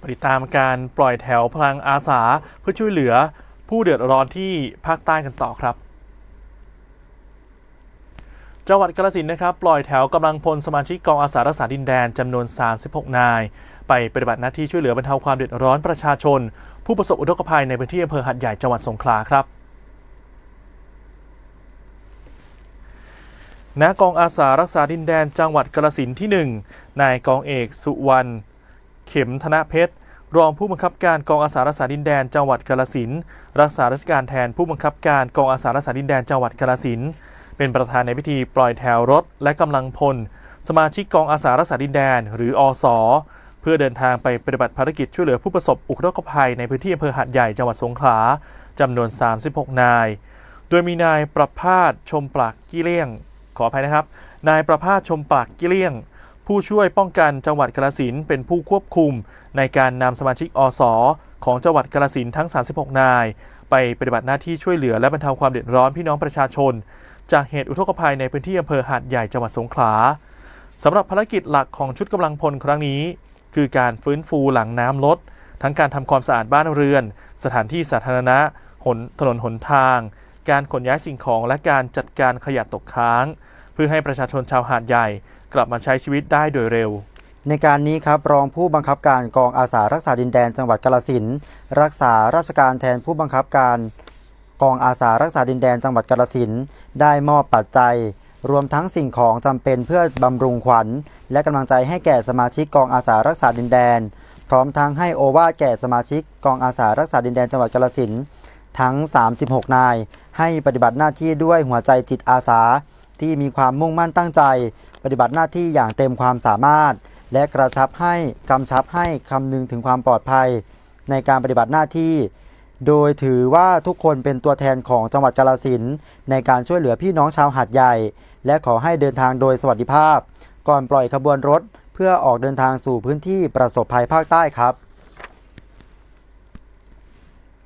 ปฏิดตามการปล่อยแถวพลังอาสาเพื่อช่วยเหลือผู้เดือดร้อนที่ภาคใต้กันต่อครับ จังหวัดกาฬสินธุ์นะครับ ปล่อยแถวกำลังพลสมาชิกกองอาสารักษาดินแดนจำนวน 36 นาย ไปปฏิบัติหน้าที่ช่วยเหลือบรรเทาความเดือดร้อนประชาชน ผู้ประสบอุทกภัยในพื้นที่อำเภอหัดใหญ่จังหวัดสงขลาครับณกองอาสารักษาดินแดนจังหวัดกาฬสินธุ์ที่ 1 นายกองเอกสุวรรณ เข็มธนเพชร รองผู้บังคับการกองอาสารักษาดินแดนจังหวัดกาฬสินรักษาราชการแทนผู้บังคับการกองอาสารักษาดินแดนจังหวัดกาฬสินเป็นประธานในพิธีปล่อยแถวรถและกำลังพล สมาชิกกองอาสารักษาดินแดน หรืออสเพื่อเดินทางไปปฏิบัติภารกิจช่วยเหลือผู้ประสบอุทกภัยในพื้นที่อำเภอหาดใหญ่จังหวัดสงขลาจำนวน 36 นาย โดยมีนายประภาสชมปลักกี้เลี่ยง ขออภัยนะครับ นายประภาสชมปลักกี้เลี่ยง ผู้ช่วยป้องกันจังหวัดกาฬสินเป็นผู้ควบคุม ในการนำสมาชิกอสของจังหวัดกาฬสินทั้ง 36 นาย ไปปฏิบัติหน้าที่ช่วยเหลือและบรรเทาความเดือดร้อนพี่น้องประชาชน จากเหตุอุทกภัยในพื้นที่อำเภอหาดใหญ่จังหวัดสงขลาสำหรับภารกิจหลักของชุดกำลังพลครั้งนี้ คือการฟื้นฟูหลังน้ำลด ทั้งการทำความสะอาดบ้านเรือน สถานที่สาธารณะหนถนนหนทาง การขนย้ายสิ่งของและการจัดการขยะตกค้าง เพื่อให้ประชาชนชาวหาดใหญ่ กลับมาใช้ชีวิตได้โดยเร็ว ในการนี้ครับรองผู้บังคับการกองอาสารักษาดินแดนจังหวัดกาฬสินรักษาราชการแทนผู้บังคับการ กองอาสารักษาดินแดนจังหวัดกาฬสินได้มอบปัจจัย รวมทั้งสิ่งของจำเป็นเพื่อบำรุงขวัญ และกำลังใจให้แก่สมาชิกกองอาสารักษาดินแดน พร้อมทั้งให้โอวาทแก่สมาชิกกองอาสารักษาดินแดนจังหวัดกาฬสินทั้ง 36 นาย ให้ปฏิบัติหน้าที่ด้วยหัวใจจิตอาสาที่มีความมุ่งมั่นตั้งใจ ปฏิบัติหน้าที่อย่างเต็มความสามารถ และกระชับให้กำชับให้คำนึงถึงความปลอดภัย ในการปฏิบัติหน้าที่ โดยถือว่าทุกคนเป็นตัวแทนของจังหวัดกาลสินในการช่วยเหลือพี่น้องชาวหาดใหญ่ และขอให้เดินทางโดยสวัสดิภาพ ก่อนปล่อยขบวนรถ เพื่อออกเดินทางสู่พื้นที่ประสบภัยภาคใต้ครับ